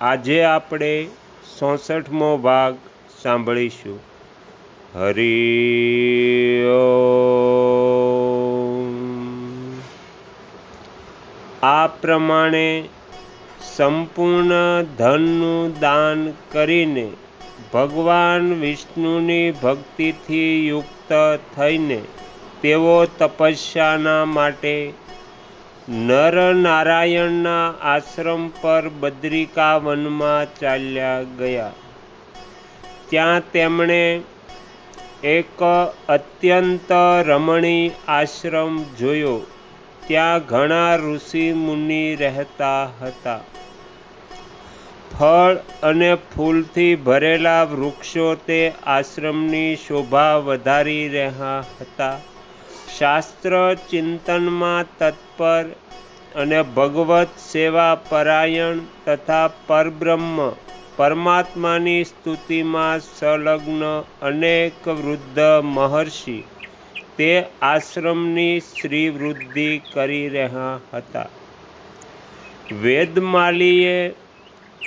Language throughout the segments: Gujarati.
આજે આપણે ચોસઠમો ભાગ સાંભળીશું. હરિ આ પ્રમાણે સંપૂર્ણ ધનનું દાન કરીને ભગવાન વિષ્ણુની ભક્તિથી યુક્ત થઈને તેઓ તપસ્યાના માટે નરનારાયણના આશ્રમ પર બદ્રિકા વનમાં ચાલ્યા ગયા. ત્યાં તેમણે એક અત્યંત રમણીય આશ્રમ જોયો. ત્યાં ઘણા ઋષિ મુનિ રહેતા હતા. ફળ અને ફૂલથી ભરેલા વૃક્ષો તે આશ્રમની શોભા વધારી રહ્યા હતા. શાસ્ત્ર ચિંતનમાં તત્પર અને ભગવત સેવા પરાયણ તથા પરબ્રહ્મ પરમાત્માની સ્તુતિમાં સંલગ્ન અનેક વૃદ્ધ મહર્ષિ તે આશ્રમની શ્રીવૃદ્ધિ કરી રહ્યા હતા. વેદમાલીએ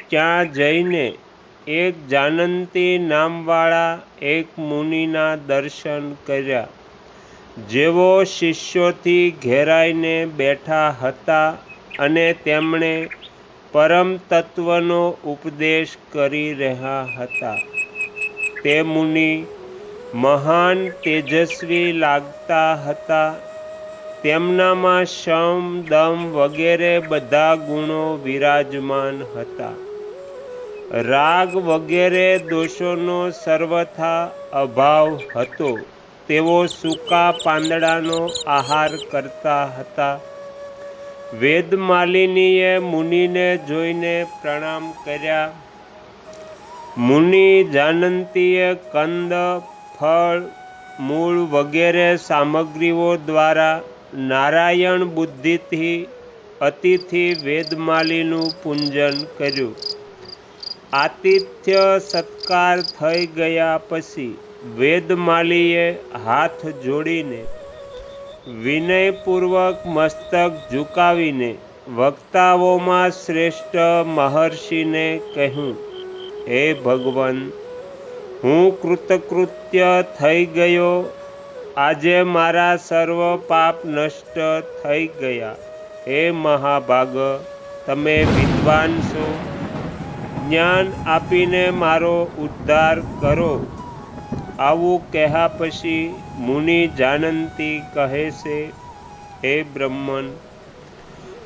ત્યાં જઈને એક જાનંતી નામવાળા એક મુનિના દર્શન કર્યા. જેઓ શિષ્યોથી ઘેરાઈને બેઠા હતા અને તેમણે પરમ તત્વનો ઉપદેશ કરી રહ્યા હતા. તે મુનિ મહાન તેજસ્વી લાગતા હતા. તેમનામાં શમ, દમ વગેરે બધા ગુણો વિરાજમાન હતા. રાગ વગેરે દોષોનો સર્વથા અભાવ હતો. તેઓ સૂકા પાંદડાનો આહાર કરતા હતા. વેદમાલિનીએ મુનિને જોઈને પ્રણામ કર્યા. મુનિ જાનંતીએ કંદ, ફળ, મૂળ વગેરે સામગ્રીઓ દ્વારા નારાયણ બુદ્ધિથી અતિથિ વેદમાલીનું પૂંજન કર્યું. આતિથ્ય સત્કાર થઈ ગયા પછી વેદમાલીએ હાથ જોડીને વિનયપૂર્વક મસ્તક ઝુકાવીને વક્તાઓમાં શ્રેષ્ઠ મહર્ષિને કહ્યું, હે ભગવાન, હું કૃતકૃત્ય થઈ ગયો. આજે મારા સર્વ પાપ નષ્ટ થઈ ગયા. હે મહાભાગ, તમે વિદ્વાન છો. જ્ઞાન આપીને મારો ઉદ્ધાર કરો. આવું કહ્યા પછી મુનિ જાનંતી કહે છે, હે બ્રહ્મન,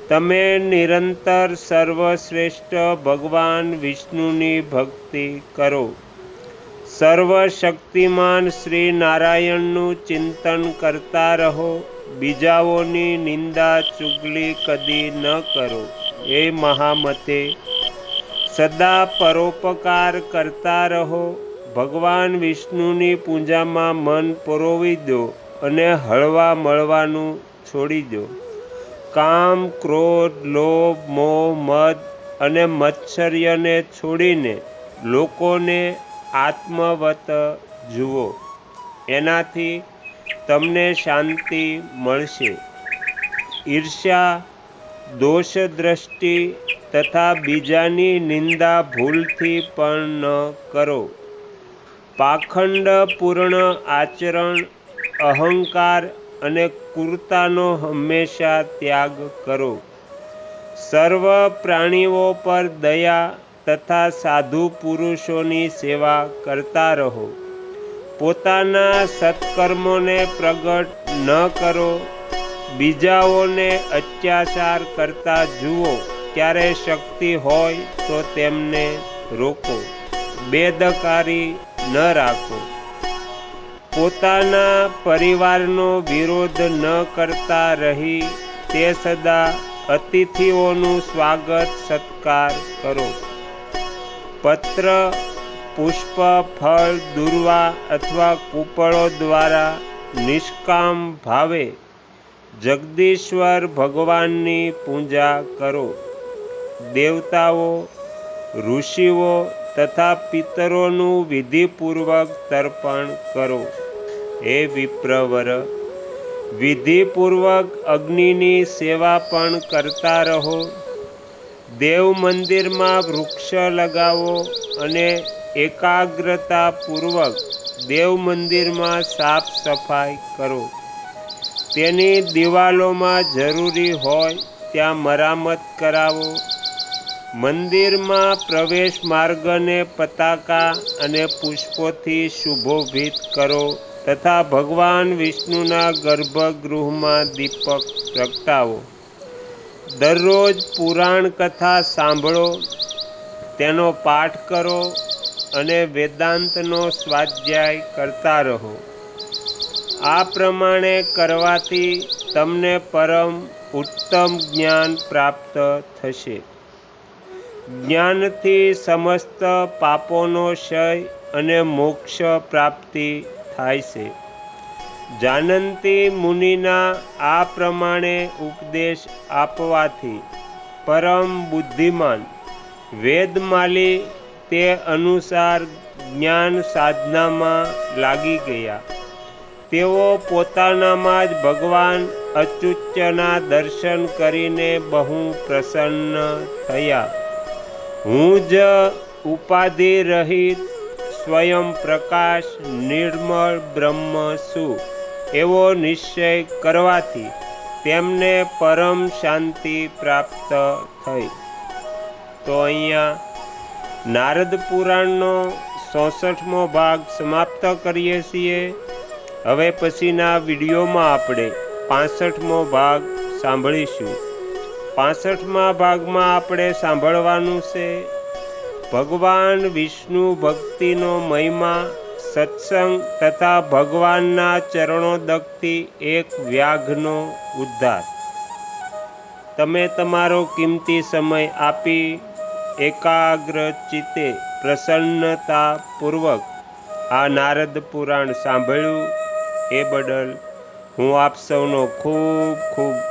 તમે નિરંતર સર્વશ્રેષ્ઠ ભગવાન વિષ્ણુની ભક્તિ કરો. સર્વશક્તિમાન શ્રી નારાયણનું ચિંતન કરતા રહો. બીજાઓની નિંદા ચુગલી કદી ન કરો. એ મહામતે, સદા પરોપકાર કરતા રહો. ભગવાન વિષ્ણુની પૂજામાં મન પરોવી દો અને હળવા મળવાનું છોડી દો. કામ, ક્રોધ, લોભ, મોહ, મદ અને મત્સર્યને છોડીને લોકોને આત્મવત જુઓ. એનાથી તમને શાંતિ મળશે. ઈર્ષ્યા દોષ દ્રષ્ટિ તથા બીજાની નિંદા ભૂલથી પણ ન કરો. પાખંડપૂર્ણ આચરણ, અહંકાર અને કુર્તાનો હંમેશા ત્યાગ કરો. સર્વ પ્રાણીઓ પર દયા તથા સાધુ પુરુષોની સેવા કરતા રહો. પોતાના સત્કર્મોને પ્રગટ ન કરો. બીજાઓને અત્યાચાર કરતા જુઓ. ક્યારે શક્તિ હોય તો તેમને રોકો. બેદકારી ન રાખો. પોતાના પરિવારનો વિરોધ ન કરતા રહી તે સદા અતિથિઓનું સ્વાગત સત્કાર કરો. પત્ર, પુષ્પ, ફળ, દુર્વા અથવા કૂપળો દ્વારા નિષ્કામ ભાવે જગદીશ્વર ભગવાનની પૂજા કરો. દેવતાઓ, ઋષિઓ તથા પિતરોનું વિધિપૂર્વક તર્પણ કરો. હે વિપ્રવર, વિધિપૂર્વક અગ્નિની સેવા પણ કરતા રહો. દેવ મંદિરમાં વૃક્ષ લગાવો અને એકાગ્રતાપૂર્વક દેવ મંદિરમાં સાફ સફાઈ કરો. તેની દિવાલોમાં જરૂરી હોય ત્યાં મરામત કરાવો. મંદિરમાં પ્રવેશ માર્ગને પતાકા અને પુષ્પોથી શુભોભિત કરો તથા ભગવાન વિષ્ણુના ગર્ભગૃહમાં દીપક પ્રગટાવો. દરરોજ પુરાણ કથા સાંભળો, તેનો પાઠ કરો અને વેદાંતનો સ્વાધ્યાય કરતા રહો. આ પ્રમાણે કરવાથી તમને પરમ ઉત્તમ જ્ઞાન પ્રાપ્ત થશે. જ્ઞાનથી સમસ્ત પાપોનો ક્ષય અને મોક્ષ પ્રાપ્તિ થાય છે. જાનંતી મુનિના આ પ્રમાણે ઉપદેશ આપવાથી પરમ બુદ્ધિમાન વેદમાલી તે અનુસાર જ્ઞાન સાધનામાં લાગી ગયા. તેઓ પોતાનામાં જ ભગવાન અચ્યુત્યના દર્શન કરીને બહુ પ્રસન્ન થયા. હું જ ઉપાધિ રહિત, સ્વયં પ્રકાશ નિર્મળ બ્રહ્મ છું. એવો નિશ્ચય કરવાથી તેમને પરમ શાંતિ પ્રાપ્ત થઈ. તો અહીંયા નારદ પુરાણનો ચોસઠમો ભાગ સમાપ્ત કરીએ છીએ. હવે પછીના વિડીયોમાં આપણે પાસઠમો ભાગ સાંભળીશું. પાસઠમા ભાગમાં આપણે સાંભળવાનું છે, ભગવાન વિષ્ણુ ભક્તિનો મહિમા, સત્સંગ તથા ભગવાનના ચરણોદકથી એક વ્યાઘનો ઉદ્ધાર. તમે તમારો કિંમતી સમય આપી એકાગ્ર ચિત્તે પ્રસન્નતાપૂર્વક આ નારદ પુરાણ સાંભળ્યું, એ બદલ હું આપ સૌનો ખૂબ ખૂબ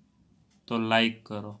તો લાઈક કરો.